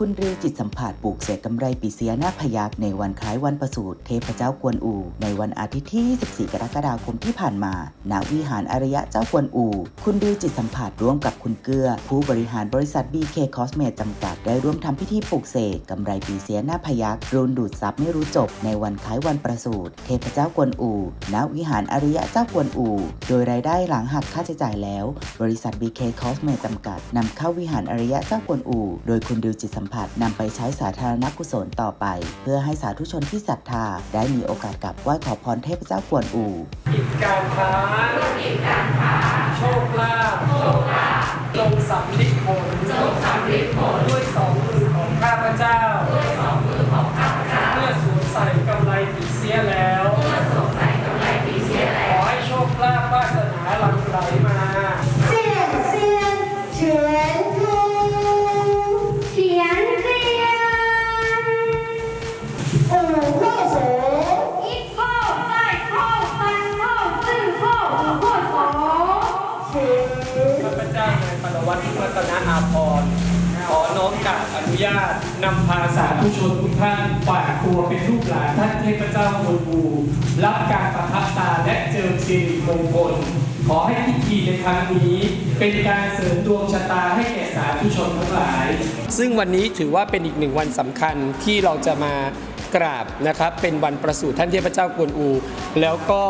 คุณริวจิตสัมผัสปลูกเสกกำไรปีเสียนาพยักในวันคล้ายวันประสูติเทพเจ้ากวนอู ในวันอาทิตย์ที่ 24 กรกฎาคมที่ผ่านมา ณ วิหารอารยะเจ้ากวนอู คุณริวจิตสัมผัสร่วมกับคุณเกื้อ ผู้บริหารบริษัท BK Cosmet จำกัด ได้ร่วมทำพิธีปลูกเสกกำไรปีเสียนาพยักรุ่นดูดซับไม่รู้จบ ในวันคล้ายวันประสูติเทพเจ้ากวนอู ณ วิหารอารยะเจ้ากวนอู โดยรายได้หลังหักค่าใช้จ่ายแล้ว บริษัท BK Cosmet จำกัดนำเข้าวิหารอารยะเจ้ากวนอู โดยคุณดิวจิตสัมผัสนำไปใช้สาธารณกุศลต่อไป เพื่อให้สาธุชนที่ศรัทธาได้มีโอกาสกลับไหว้ขอพรเทพเจ้า กวนอูกิจการค้า ข้าพเจ้านายปรวัตรรัตนอาภรณ์ขอน้อมกราบอนุญาตนำพาสาธุชนทุกท่านฝากตัวเป็นลูกหลานท่านเทพเจ้ากวนอูรับการประทับตาและเจิมสิริมงคล ขอให้พิธีในครั้งนี้ เป็นการเสริมดวงชะตาให้แก่สาธุชนทั้งหลาย ซึ่งวันนี้ถือว่าเป็นอีกหนึ่งวันสำคัญที่เราจะมา กราบนะครับ เป็นวันประสูติท่านเทพเจ้ากวนอู แล้วก็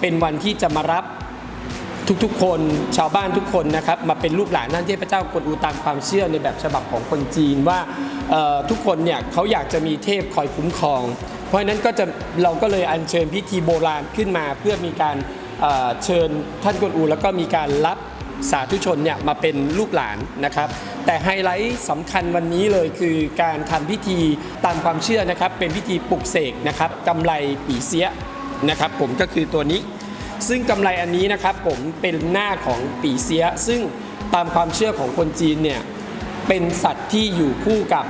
เป็นวันที่จะมารับทุกๆ คนชาวบ้านทุกคนนะครับมาเป็นลูกหลานท่านเทพเจ้ากวนอูตามความเชื่อในแบบฉบับของคนจีนว่าทุกคนเนี่ยเขาอยากจะมีเทพคอยคุ้มครอง เพราะนั้นก็จะเราก็เลยอัญเชิญพิธีโบราณขึ้นมา เพื่อมีการเเชิญท่านกวนอู แล้วก็มีการรับสาธุชนเนี่ยมาเป็นลูกหลานนะครับ แต่ไฮไลท์สำคัญวันนี้เลยคือการทำพิธีตามความเชื่อนะครับ เป็นพิธีปลุกเสกนะครับกำไรปีเสียนะครับ ผมก็คือตัวนี้ ซึ่งกำไรอันนี้นะครับ ผมเป็นหน้าของปีเสีย ซึ่งตามความเชื่อของคนจีนเนี่ยเป็นสัตว์ที่อยู่คู่กับ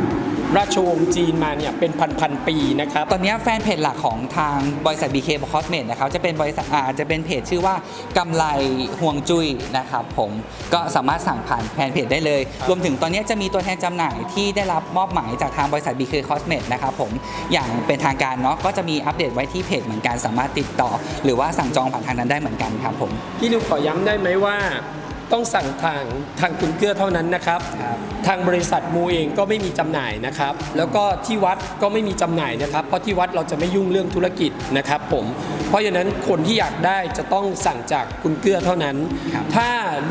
ราชวงศ์จีนมาเนี่ยเป็นพันๆปีนะครับ ตอนนี้แฟนเพจหลักของทางบริษัท BK Cosmetics นะครับจะเป็นบริษัทอาจะเป็นเพจชื่อว่ากำไรห่วงจุ้ยนะครับผมก็สามารถสั่งผ่านแฟนเพจได้เลย รวมถึงตอนนี้จะมีตัวแทนจำหน่ายที่ได้รับมอบหมายจากทางบริษัท BK Cosmetics นะครับผมอย่างเป็นทางการเนาะก็จะมีอัปเดตไว้ที่เพจเหมือนกันสามารถติดต่อ หรือว่าสั่งจองผ่านทางนั้นได้เหมือนกันครับผมพี่ลิวขอย้ำได้ไหมว่า ต้องสั่งทางทางคุณเกื้อเท่านั้นนะครับครับทางบริษัทมูเองก็ไม่มีจำหน่ายนะครับ แล้วก็ที่วัดก็ไม่มีจำหน่ายนะครับ เพราะที่วัดเราจะไม่ยุ่งเรื่องธุรกิจนะครับผม เพราะฉะนั้นคนที่อยากได้จะต้องสั่งจากคุณเกื้อเท่านั้นครับถ้า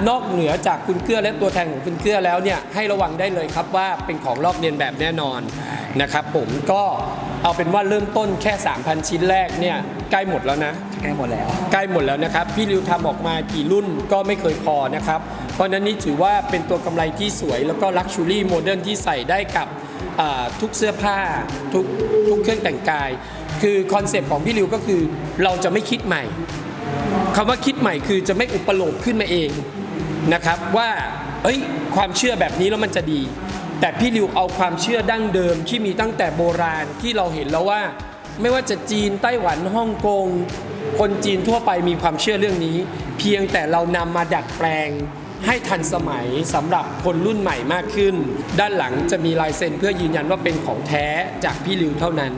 นอกเหนือจากคุณเกื้อและตัวแทนของคุณเกื้อแล้วเนี่ยให้ระวังได้เลยครับว่าเป็นของลอกเลียนแบบแน่นอนนะครับผมก็เอาเป็นว่าเริ่มต้นแค่ 3,000 ชิ้นแรกเนี่ยใกล้หมดแล้วนะ ใกล้หมดแล้ว ใกล้หมดแล้วนะครับ พี่ริวทำออกมากี่รุ่นก็ไม่เคยพอนะครับ เพราะนั้นนี่ถือว่าเป็นตัวกำไรที่สวย แล้วก็ลักชูรี่โมเดิร์นที่ใส่ได้กับอ่าทุกเสื้อผ้าทุกทุกเครื่องแต่งกาย คือคอนเซปต์ของพี่ริวก็คือเราจะไม่คิดใหม่คำว่าคิดใหม่คือจะไม่อุปโลกขึ้นมาเองนะครับว่าเอ้ยความเชื่อแบบนี้แล้วมันจะดี แต่พี่ริวเอาความเชื่อดั้งเดิมที่มีตั้งแต่โบราณที่เราเห็นแล้วว่า ไม่ว่าจะจีนไต้หวันฮ่องกง คนจีนทั่วไปมีความเชื่อเรื่องนี้ เพียงแต่เรานำมาดัดแปลงให้ทันสมัยสำหรับคนรุ่นใหม่มากขึ้น ด้านหลังจะมีลายเซ็นเพื่อยืนยันว่าเป็นของแท้จากพี่ลิวเท่านั้น